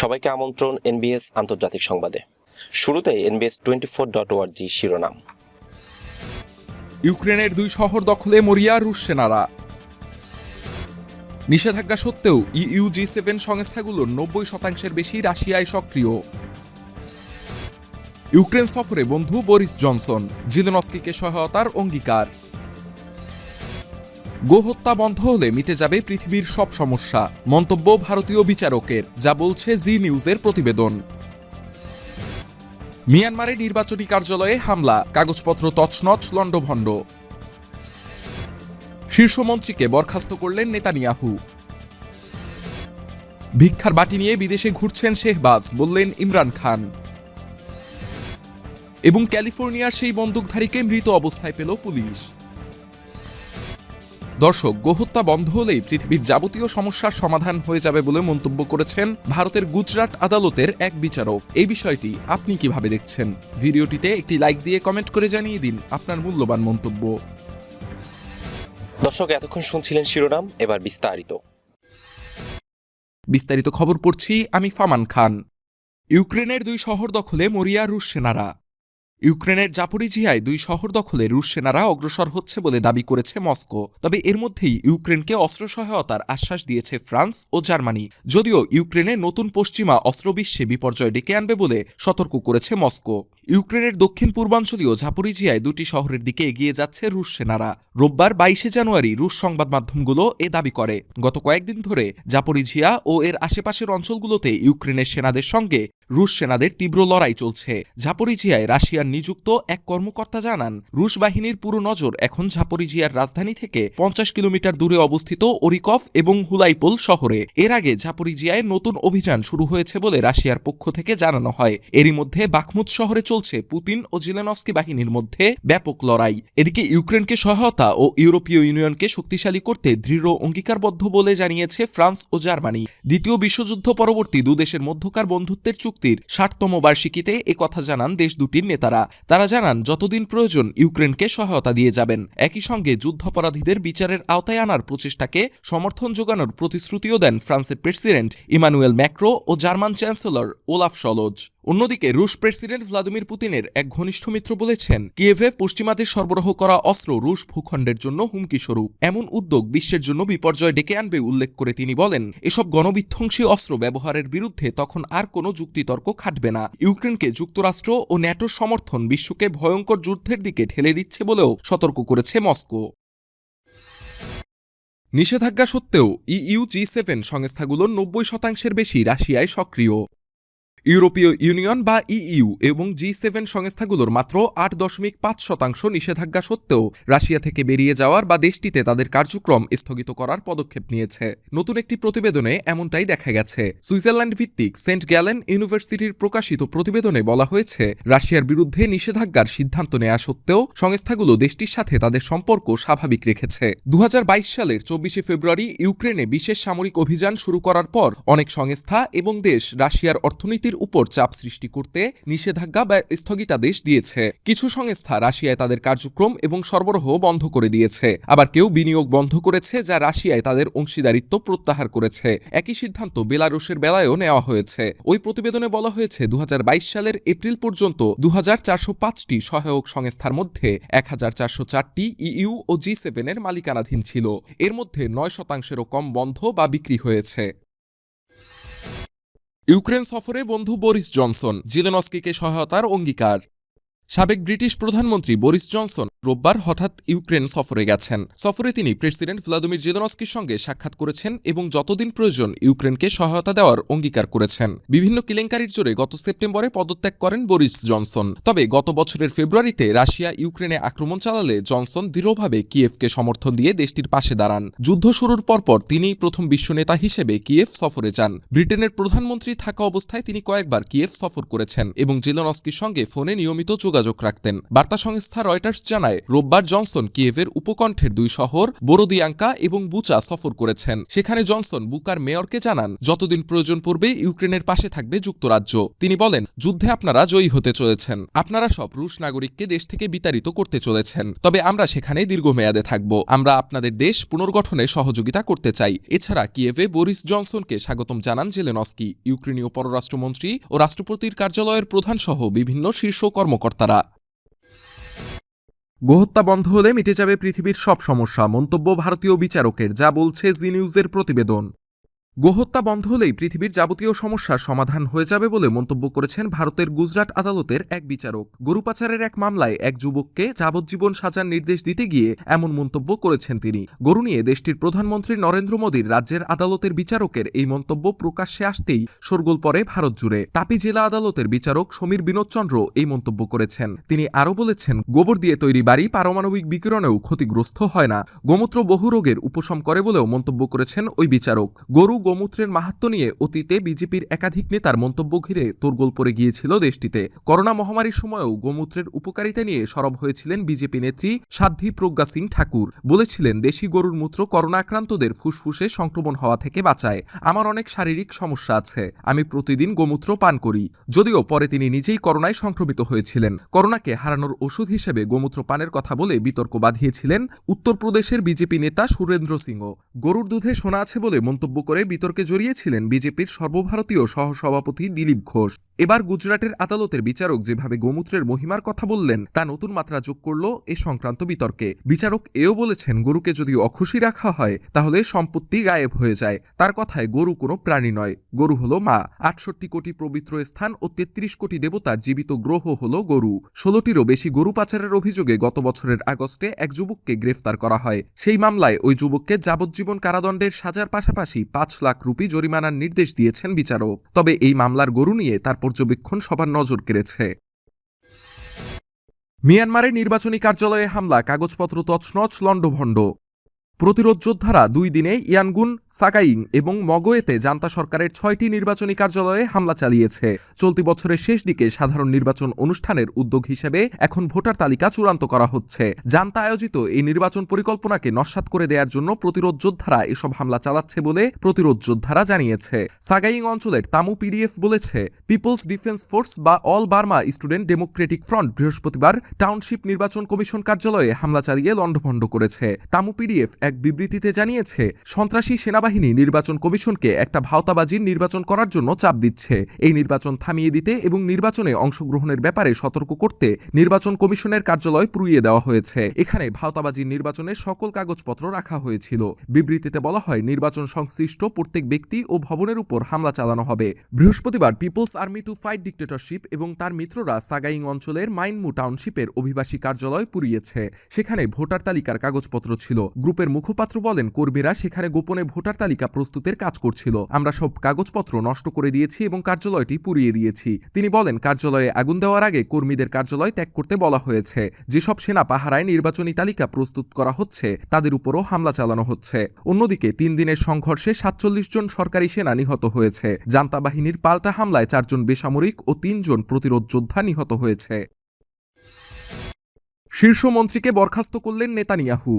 সবাইকে আমন্ত্রণ এনবিএস আন্তর্জাতিক সংবাদে। শুরুতে এনবিএস টোয়েন্টি ফোর ডট ওয়ার্জি শিরোনাম। ইউক্রেনের দুই শহর দখলে মরিয়া রুশ সেনারা। নিষেধাজ্ঞা সত্ত্বেও ইইউ জি সেভেন সংস্থাগুলোর নব্বই শতাংশের বেশি রাশিয়ায় সক্রিয়। ইউক্রেন সফরে বন্ধু বরিস জনসন, জিলেনস্কিকে সহায়তার অঙ্গীকার। গোহত্যা বন্ধ হলে মিটে যাবে পৃথিবীর সব সমস্যা, মন্তব্য ভারতীয় বিচারকের, যা বলছে জি নিউজের প্রতিবেদন। মিয়ানমারে নির্বাচনী কার্যালয়ে হামলা, কাগজপত্র তছনছ, লণ্ডভণ্ড। শীর্ষমন্ত্রীকে বরখাস্ত করলেন নেতানিয়াহু। ভিক্ষার বাটি নিয়ে বিদেশে ঘুরছেন শেহবাজ, বললেন ইমরান খান। এবং ক্যালিফোর্নিয়ার সেই বন্দুকধারীকে মৃত অবস্থায় পেল পুলিশ। দর্শক গোহত্যা বন্ধ হলেই পৃথিবীর যাবতীয় সমস্যার সমাধান হয়ে যাবে বলে মন্তব্য করেছেন ভারতের গুজরাট আদালতের এক বিচারক। এই বিষয়টি আপনি কীভাবে দেখছেন? ভিডিওটিতে একটি লাইক দিয়ে কমেন্ট করে জানিয়ে দিন আপনার মূল্যবান মন্তব্য। দর্শক এতক্ষণ শুনছিলেন শিরোনাম এবার বিস্তারিত। বিস্তারিত খবর পড়ছি আমি ফামান খান। ইউক্রেনের দুই শহর দখলে মরিয়া রুশ সেনারা। ইউক্রেনের জাপরিজিয়ায় দুই শহর দখলে রুশ সেনারা অগ্রসর হচ্ছে বলে দাবি করেছে মস্কো। তবে এর মধ্যেই ইউক্রেনকে অস্ত্র সহায়তার আশ্বাস দিয়েছে ফ্রান্স ও জার্মানি। যদিও ইউক্রেনে নতুন পশ্চিমা অস্ত্রবিশ্বে বিপর্যয় ডেকে আনবে বলে সতর্ক করেছে মস্কো। ইউক্রেনের দক্ষিণ পূর্বাঞ্চলীয় ঝাপরিজিয়ায় দুটি শহরের দিকে এগিয়ে যাচ্ছে রুশ সেনারা। রোববার বাইশে জানুয়ারি রুশ সংবাদ মাধ্যমগুলো এ দাবি করে। গত কয়েকদিন ধরে জাপরিঝিয়া ও এর আশেপাশের অঞ্চলগুলোতে ইউক্রেনের সেনাদের সঙ্গে রুশ সেনাদের তীব্র লড়াই চলছে। ঝাপরিঝিয়ায় রাশিয়ার নিযুক্ত এক কর্মকর্তা জানান, রুশ বাহিনীর পুরো নজর এখন ঝাপরিঝিয়ার রাজধানী থেকে পঞ্চাশ কিলোমিটার দূরে অবস্থিত ওরিকফ এবং হুলাইপোল শহরে। এর আগে ঝাপরিঝিয়ায় নতুন অভিযান শুরু হয়েছে বলে রাশিয়ার পক্ষ থেকে জানানো হয়। এরই মধ্যে বাখমুদ শহরে চলছে পুতিন ও জিলেনস্কি বাহিনীর মধ্যে ব্যাপক লড়াই। এদিকে ইউক্রেনকে সহায়তা ও ইউরোপীয় ইউনিয়নকে শক্তিশালী করতে দৃঢ় অঙ্গীকারবদ্ধ বলে জানিয়েছে ফ্রান্স ও জার্মানি। দ্বিতীয় বিশ্বযুদ্ধ পরবর্তী দুদেশের মধ্যকার বন্ধুত্বের চুক্তির ষাটতম বার্ষিকীতে একথা জানান দেশ দুটির নেতারা। তারা জানান, যতদিন প্রয়োজন, ইউক্রেনকে সহায়তা দিয়ে যাবেন। একই সঙ্গে যুদ্ধাপরাধীদের বিচারের আওতায় আনার প্রচেষ্টাকে সমর্থন যোগানোর প্রতিশ্রুতিও দেন ফ্রান্সের প্রেসিডেন্ট ইমানুয়েল ম্যাক্রো ও জার্মান চ্যান্সেলর ওলাফ সলোজ। অন্যদিকে রুশ প্রেসিডেন্ট ভ্লাদিমির পুতিনের এক ঘনিষ্ঠ মিত্র বলেছেন, কিয়েভে পশ্চিমাদের সরবরাহ করা অস্ত্র রুশ ভূখণ্ডের জন্য হুমকি স্বরূপ। এমন উদ্যোগ বিশ্বের জন্য বিপর্যয় ডেকে আনবে উল্লেখ করে তিনি বলেন, এসব গণবিধ্বংসী অস্ত্র ব্যবহারের বিরুদ্ধে তখন আর কোনো যুক্তিতর্ক খাটবে না। ইউক্রেনকে যুক্তরাষ্ট্র ও ন্যাটোর সমর্থন বিশ্বকে ভয়ঙ্কর যুদ্ধের দিকে ঠেলে দিচ্ছে বলেও সতর্ক করেছে মস্কো। নিষেধাজ্ঞা সত্ত্বেও ইইউ জি সেভেন সংস্থাগুলোর নব্বই শতাংশের বেশি রাশিয়ায় সক্রিয়। ইউরোপীয় ইউনিয়ন বা ইইউ এবং জি সেভেন সংস্থাগুলোর মাত্র আট দশমিক পাঁচ শতাংশ নিষেধাজ্ঞা সত্ত্বেও রাশিয়া থেকে বেরিয়ে যাওয়ার বা দেশটিতে তাদের কার্যক্রম স্থগিত করার পদক্ষেপ নিয়েছে। নতুন একটি প্রতিবেদনে এমনটাই দেখা গেছে। সুইজারল্যান্ড ভিত্তিক সেন্ট গ্যালেন ইউনিভার্সিটির প্রকাশিত প্রতিবেদনে বলা হয়েছে, রাশিয়ার বিরুদ্ধে নিষেধাজ্ঞার সিদ্ধান্ত নেওয়া সত্ত্বেও সংস্থাগুলো দেশটির সাথে তাদের সম্পর্ক স্বাভাবিক রেখেছে। দু হাজার বাইশ সালের চব্বিশে ফেব্রুয়ারি ইউক্রেনে বিশেষ সামরিক অভিযান শুরু করার পর অনেক সংস্থা এবং দেশ রাশিয়ার অর্থনীতির উপর চাপ সৃষ্টি করতে নিষেধাজ্ঞা বা স্থগিতাদেশ দিয়েছে। কিছু সংস্থা রাশিয়ায় তাদের কার্যক্রম এবং সরবরাহ বন্ধ করে দিয়েছে। আবার কেউ বিনিয়োগ বন্ধ করেছে যা রাশিয়ায় তাদের অংশীদারিত্ব প্রত্যাহার করেছে। একই সিদ্ধান্ত বেলারুশের বেলায়ও নেওয়া হয়েছে। ওই প্রতিবেদনে বলা হয়েছে দু হাজার বাইশ সালের এপ্রিল পর্যন্ত দু পাঁচটি সহায়ক সংস্থার মধ্যে এক চারটি ইইউ ও জি সেভেনের মালিকানাধীন ছিল। এর মধ্যে নয় শতাংশেরও কম বন্ধ বা বিক্রি হয়েছে। ইউক্রেন সফরে বন্ধু বরিস জনসন জিলেনস্কিকে সহায়তার অঙ্গীকার। সাবেক ব্রিটিশ প্রধানমন্ত্রী বরিস জনসন রোববার হঠাৎ ইউক্রেন সফরে গেছেন। সফরে তিনি প্রেসিডেন্ট ভ্লাদিমির জেলনস্কির সঙ্গে সাক্ষাৎ করেছেন এবং যতদিন প্রয়োজন ইউক্রেনকে সহায়তা দেওয়ার অঙ্গীকার করেছেন। বিভিন্ন কেলেঙ্কারির জোরে গত সেপ্টেম্বরে পদত্যাগ করেন বরিস জনসন। তবে গত বছরের ফেব্রুয়ারিতে রাশিয়া ইউক্রেনে আক্রমণ চালালে জনসন দৃঢ়ভাবে কিয়েভকে সমর্থন দিয়ে দেশটির পাশে দাঁড়ান। যুদ্ধ শুরুর পরপর তিনিই প্রথম বিশ্বনেতা হিসেবে কিয়েভ সফরে যান। ব্রিটেনের প্রধানমন্ত্রী থাকা অবস্থায় তিনি কয়েকবার কিয়েভ সফর করেছেন এবং জেলনস্কির সঙ্গে ফোনে নিয়মিত যোগাযোগ যোগাযোগ রাখতেন। বার্তা সংস্থা রয়টার্স জানায়, রোববার জনসন কিয়েভের উপকণ্ঠের দুই শহর, বোরোদিয়াঙ্কা এবং বুচা সফর করেছেন। সেখানে জনসন বুকার মেয়রকে জানান, যতদিন প্রয়োজন পড়বে, ইউক্রেনের পাশে থাকবে যুক্তরাজ্য। তিনি বলেন, যুদ্ধে আপনারা জয়ী হতে চলেছেন। আপনারা সব রুশ নাগরিককে দেশ থেকে বিতাড়িত করতে চলেছেন। তবে আমরা সেখানে দীর্ঘমেয়াদে থাকব। আমরা আপনাদের দেশ পুনর্গঠনে সহযোগিতা করতে চাই। এছাড়া কিয়েভে বোরিস জনসনকে স্বাগতম জানান জেলেনস্কি। ইউক্রেনীয় পররাষ্ট্রমন্ত্রী ও রাষ্ট্রপতির কার্যালয়ের প্রধান সহ বিভিন্ন শীর্ষ কর্মকর্তারা গোহত্যা বন্ধ হলে মিটে যাবে পৃথিবীর সব সমস্যা, মন্তব্য ভারতীয় বিচারকের, যা বলছে জি নিউজের প্রতিবেদন। গোহত্যা বন্ধ হলেই পৃথিবীর যাবতীয় সমস্যার সমাধান হয়ে যাবে বলে মন্তব্য করেছেন ভারতের গুজরাট আদালতের এক বিচারক। গরু পাচারের এক মামলায় এক যুবককে যাবজ্জীবন সাজার নির্দেশ দিতে গিয়ে এমন মন্তব্য করেছেন তিনি। গরু নিয়ে দেশটির প্রধানমন্ত্রী নরেন্দ্র মোদীর রাজ্যের আদালতের বিচারকের এই মন্তব্য প্রকাশ্যে আসতেই শোরগোল পড়ে ভারত জুড়ে। তাপি জেলা আদালতের বিচারক সমীর বিনোদ চন্দ্র এই মন্তব্য করেছেন। তিনি আরও বলেছেন, গোবর দিয়ে তৈরি বাড়ি পারমাণবিক বিকিরণেও ক্ষতিগ্রস্ত হয় না। গোমূত্র বহু রোগের উপশম করে বলেও মন্তব্য করেছেন ওই বিচারক। গরু গোমূত্রের মাহাত্ম নিয়ে অতীতে বিজেপির একাধিক নেতার মন্তব্য ঘিরে তোরগোল পড়ে গিয়েছিল দেশটিতে। করোনা মহামারীর সময়েও গোমূত্রের উপকারিতা নিয়ে সরব হয়েছিলেন বিজেপি নেত্রী সাধ্বী প্রজ্ঞা সিং ঠাকুর। বলেছিলেন, দেশি গরুর মূত্র করোনা আক্রান্তদের ফুসফুসে সংক্রমণ হওয়া থেকে বাঁচায়। আমার অনেক শারীরিক সমস্যা আছে। আমি প্রতিদিন গোমূত্র পান করি। যদিও পরে তিনি নিজেই করোনায় সংক্রমিত হয়েছিলেন। করোনাকে হারানোর ওষুধ হিসেবে গোমূত্র পানের কথা বলে বিতর্ক বাঁধিয়েছিলেন উত্তরপ্রদেশের বিজেপি নেতা সুরেন্দ্র সিংহ গরুর দুধে সোনা আছে বলে মন্তব্য করে বিতর্কে জড়িয়েছিলেন বিজেপির সর্বভারতীয় সহসভাপতি দিলীপ ঘোষ। এবার গুজরাটের আদালতের বিচারক যেভাবে গোমূত্রের মহিমার কথা বললেন, তা নতুন মাত্রা যোগ করল এ সংক্রান্ত বিতর্কে। বিচারক এও বলেছেন, গরুকে যদি অখুশি রাখা হয়, তাহলে সম্পত্তি গায়েব হয়ে যায়। তার কথায়, গরু কোনো প্রাণী নয়, গরু হলো মা। আটষট্টি কোটি পবিত্র স্থান ও তেত্রিশ কোটি দেবতার জীবিত গ্রহ হলো গরু। ষোলোটিরও বেশি গরু পাচারের অভিযোগে গত বছরের আগস্টে এক যুবককে গ্রেফতার করা হয়। সেই মামলায় ওই যুবককে যাবজ্জীবন কারাদণ্ডের সাজার পাশাপাশি পাঁচ লাখ রুপি জরিমানার নির্দেশ দিয়েছেন বিচারক। তবে এই মামলার গরু নিয়ে তার পর্যবেক্ষণ সবার নজর কেড়েছে। মিয়ানমারের নির্বাচনী কার্যালয়ে হামলা কাগজপত্র তছনছ লণ্ডভণ্ড। প্রতিরোধ যোদ্ধারা দুই দিনে ইয়ানগুন সাকাইং এবং মগোয়েতে জান্তা সরকারের ছয়টি নির্বাচনী কার্যালয়ে হামলা চালিয়েছে। চলতি বছরের শেষ দিকে সাধারণ নির্বাচন অনুষ্ঠানের উদ্যোগ হিসেবে এখন ভোটার তালিকা চূড়ান্ত করা হচ্ছে। জান্তা আয়োজিত এই নির্বাচন পরিকল্পনাকে নস্যাৎ করে দেওয়ার জন্য প্রতিরোধ যোদ্ধারা এসব হামলা চালাচ্ছে বলে প্রতিরোধ যোদ্ধারা জানিয়েছে। সাগাইং অঞ্চলের তামু পিডিএফ বলেছে, পিপলস ডিফেন্স ফোর্স বা all Burma student democratic front বৃহস্পতিবার টাউনশিপ নির্বাচন কমিশন কার্যালয়ে হামলা চালিয়ে লণ্ডভণ্ড করেছে। তামু পিডিএফ এক বিবৃতিতে জানিয়েছে, সন্ত্রাসী সেনাবাহিনী নির্বাচন কমিশনকে একটা ভাওতাবাজির নির্বাচন করার জন্য চাপ দিচ্ছে। এই নির্বাচন থামিয়ে দিতে এবং নির্বাচনে অংশগ্রহণের ব্যাপারে সতর্ক করতে নির্বাচন কমিশনের কার্যালয় পুড়িয়ে দেওয়া হয়েছে। এখানে ভাওতাবাজির নির্বাচনের সকল কাগজপত্র রাখা হয়েছিল। বিবৃতিতে বলা হয়, নির্বাচন সংশ্লিষ্ট প্রত্যেক ব্যক্তি ও ভবনের উপর হামলা চালানো হবে। বৃহস্পতিবার people's army to fight dictatorship এবং তার মিত্ররা সাগাইং অঞ্চলের মাইনমু টাউনশিপের অভিবাসী কার্যালয় পুড়িয়েছে। সেখানে ভোটার তালিকার কাগজপত্র ছিল। গ্রুপের মুখপাত্র বলেন, কর্মীরা সেখানে গোপনে ভোটার তালিকা প্রস্তুতের কাজ করছিল। আমরা সব কাগজপত্র নষ্ট করে দিয়েছি এবং কার্যালয়টি পুড়িয়ে দিয়েছি। তিনি বলেন, কার্যালয়ে আগুন দেওয়ার আগে কর্মীদের কার্যালয় ত্যাগ করতে বলা হয়েছে। যেসব সেনা পাহারায় নির্বাচনী তালিকা প্রস্তুত করা হচ্ছে, তাদের উপরও হামলা চালানো হচ্ছে। অন্যদিকে, তিন দিনের সংঘর্ষে সাতচল্লিশ জন সরকারি সেনা নিহত হয়েছে। জান্তা বাহিনীর পাল্টা হামলায় চারজন বেসামরিক ও তিনজন প্রতিরোধ যোদ্ধা নিহত হয়েছে। শীর্ষমন্ত্রীকে বরখাস্ত করলেন নেতানিয়াহু।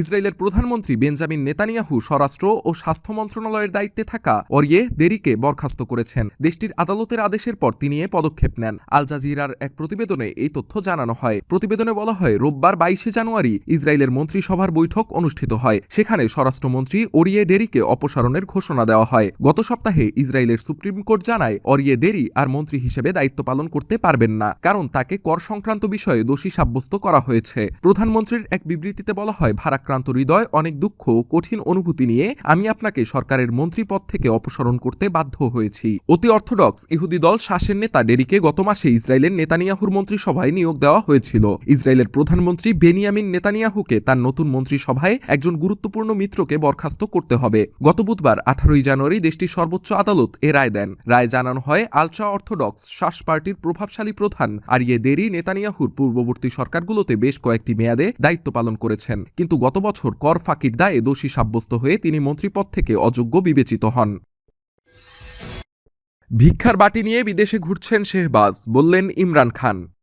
ইসরায়েলের প্রধানমন্ত্রী বেঞ্জামিন নেতানিয়াহু স্বরাষ্ট্র ও স্বাস্থ্য মন্ত্রণালয়ের দায়িত্বে থাকা অরিয়ে দেরিকে বরখাস্ত করেছেন। দেশটির আদালতের আদেশের পর তিনি এ পদক্ষেপ নেন। আল জাজিরার এক প্রতিবেদনে এই তথ্য জানানো হয়। প্রতিবেদনে বলা হয়, রোববার বাইশে জানুয়ারি ইসরায়েলের মন্ত্রিসভার বৈঠক অনুষ্ঠিত হয়। সেখানে স্বরাষ্ট্রমন্ত্রী অরিয়ে ডেরিকে অপসারণের ঘোষণা দেওয়া হয়। গত সপ্তাহে ইসরায়েলের সুপ্রিম কোর্ট জানায় অরিয়ে দেরি আর মন্ত্রী হিসেবে দায়িত্ব পালন করতে পারবেন না, কারণ তাকে কর সংক্রান্ত বিষয়ে দোষী সাব্যস্ত করা হয়েছে। প্রধানমন্ত্রীর এক বিবৃতিতে বলা হয় ভারাক্রান্ত হৃদয় অনেক দুঃখ ও কঠিন অনুভূতি নিয়ে আমি আপনাকে সরকারের মন্ত্রী পদ থেকে অপসারণ করতে বাধ্য হয়েছি। অতি অর্থোডক্স ইহুদি দল শাসের নেতা ডেরিকে গত মাসে ইসরায়েলের নেতানিয়াহুর মন্ত্রিসভায় নিয়োগ দেওয়া হয়েছিল। ইসরায়েলের প্রধানমন্ত্রী বেনিয়ামিন নেতানিয়াহুকে তার নতুন মন্ত্রিসভায় একজন গুরুত্বপূর্ণ মিত্রকে বরখাস্ত করতে হবে। গত বুধবার, আঠারোই জানুয়ারি, দেশটির সর্বোচ্চ আদালত এ রায় দেন। রায় জানানো হয়, আলট্রা অর্থোডক্স শাস পার্টির প্রভাবশালী প্রধান আরিয়ে দেরি নেতানিয়াহুর পূর্ববর্তী সরকারগুলোতে বেশ কয়েকটি মেয়াদে দায়িত্ব পালন করেছেন। কিন্তু গত বছর কর ফাঁকির দায়ে দোষী সাব্যস্ত হয়ে তিনি মন্ত্রীপদ থেকে অযোগ্য বিবেচিত হন। ভিক্ষার বাটি নিয়ে বিদেশে ঘুরছেন শেহবাজ, বললেন ইমরান খান।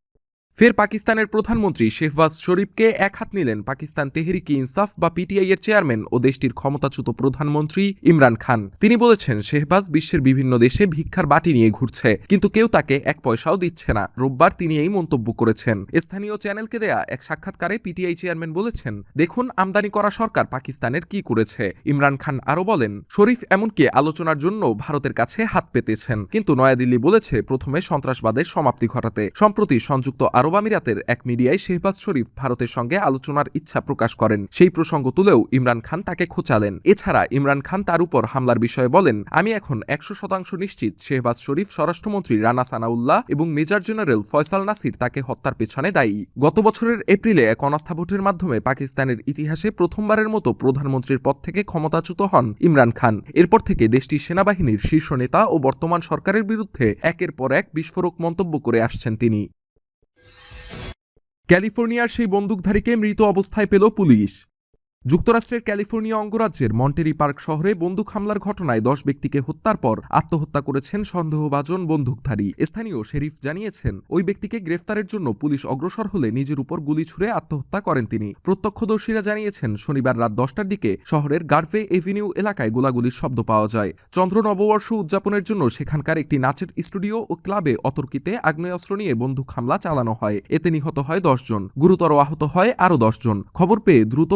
ফের পাকিস্তানের প্রধানমন্ত্রী শেহবাজ শরীফকে এক হাত নিলেন পাকিস্তান তেহরিকি ইনসাফ বা পিটিআই এর চেয়ারম্যান ও দেশটির ক্ষমতাচ্যুত প্রধানমন্ত্রী ইমরান খান। তিনি বলেছেন, শেহবাজ বিশ্বের বিভিন্ন দেশে ভিক্ষার বাটি নিয়ে ঘুরছে, কিন্তু কেউ তাকে এক পয়সাও দিচ্ছে না। রোববার তিনি এই মন্তব্য করেছেন। স্থানীয় চ্যানেলকে দেয়া এক সাক্ষাৎকারে পিটিআই চেয়ারম্যান বলেছেন, দেখুন, আমদানি করা সরকার পাকিস্তানের কি করেছে। ইমরান খান আরও বলেন, শরীফ এমনকি আলোচনার জন্য ভারতের কাছে হাত পেতেছেন, কিন্তু নয়াদিল্লি বলেছে, প্রথমে সন্ত্রাসবাদের সমাপ্তি ঘটাতে। সম্প্রতি সংযুক্ত আরব আমিরাতের এক মিডিয়ায় শেহবাজ শরীফ ভারতের সঙ্গে আলোচনার ইচ্ছা প্রকাশ করেন। সেই প্রসঙ্গ তুলেও ইমরান খান তাকে খোঁচালেন। এছাড়া ইমরান খান তার উপর হামলার বিষয়ে বলেন, আমি এখন একশো শতাংশ নিশ্চিত শেহবাজ শরীফ স্বরাষ্ট্রমন্ত্রী রানা সানাউল্লাহ এবং মেজর জেনারেল ফয়সাল নাসির তাকে হত্যার পেছনে দায়ী। গত বছরের এপ্রিলে এক অনাস্থা ভোটের মাধ্যমে পাকিস্তানের ইতিহাসে প্রথমবারের মতো প্রধানমন্ত্রীর পদ থেকে ক্ষমতাচ্যুত হন ইমরান খান। এরপর থেকে দেশটির সেনাবাহিনীর শীর্ষ নেতা ও বর্তমান সরকারের বিরুদ্ধে একের পর এক বিস্ফোরক মন্তব্য করে আসছেন তিনি। ক্যালিফোর্নিয়ার সেই বন্দুকধারীকে মৃত অবস্থায় পেল পুলিশ। যুক্তরাষ্ট্রের ক্যালিফোর্নিয়া অঙ্গরাজ্যের মন্টেরি পার্ক শহরে বন্দুক হামলার ঘটনায় দশ ব্যক্তিকে হত্যার পর আত্মহত্যা করেছেন সন্দেহভাজন বন্দুকধারী। স্থানীয় শেরিফ জানিয়েছেন, ওই ব্যক্তিকে গ্রেফতারের জন্য পুলিশ অগ্রসর হলে নিজের উপর গুলি ছুড়ে আত্মহত্যা করেন তিনি। প্রত্যক্ষদর্শীরা জানিয়েছেন, শনিবার রাত দশটার দিকে শহরের গার্ভে এভিনিউ এলাকায় গোলাগুলির শব্দ পাওয়া যায়। চন্দ্র নববর্ষ উদযাপনের জন্য সেখানকার একটি নাচের স্টুডিও ও ক্লাবে অতর্কিতে আগ্নেয়াস্ত্র নিয়ে বন্দুক হামলা চালানো হয়। এতে নিহত হয় দশজন গুরুতর আহত হয় আরও দশজন খবর পেয়ে দ্রুত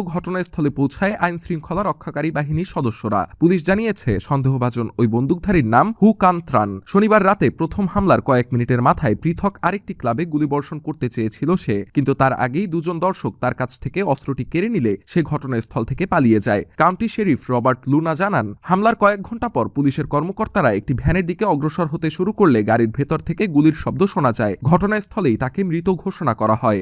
ঘটনাস্থলে পৌঁছায় আইন শৃঙ্খলা রক্ষাকারী বাহিনীর সদস্যরা। পুলিশ জানিয়েছে, সন্দেহভাজন ওই বন্দুকধারীর নাম হু কান্ত্রান শনিবার রাতে প্রথম হামলার কয়েক মিনিটের মাথায় পৃথক আরেকটি ক্লাবে গুলিবর্ষণ করতে চেয়েছিল সে, কিন্তু তার আগেই দুজন দর্শক তার কাছ থেকে অস্ত্রটি কেড়ে নিলে সে ঘটনাস্থল থেকে পালিয়ে যায়। কাউন্টি শেরিফ রবার্ট লুনা জানান, হামলার কয়েক ঘণ্টা পর পুলিশের কর্মকর্তারা একটি ভ্যানের দিকে অগ্রসর হতে শুরু করলে গাড়ির ভেতর থেকে গুলির শব্দ শোনা যায়। ঘটনাস্থলেই তাকে মৃত ঘোষণা করা হয়।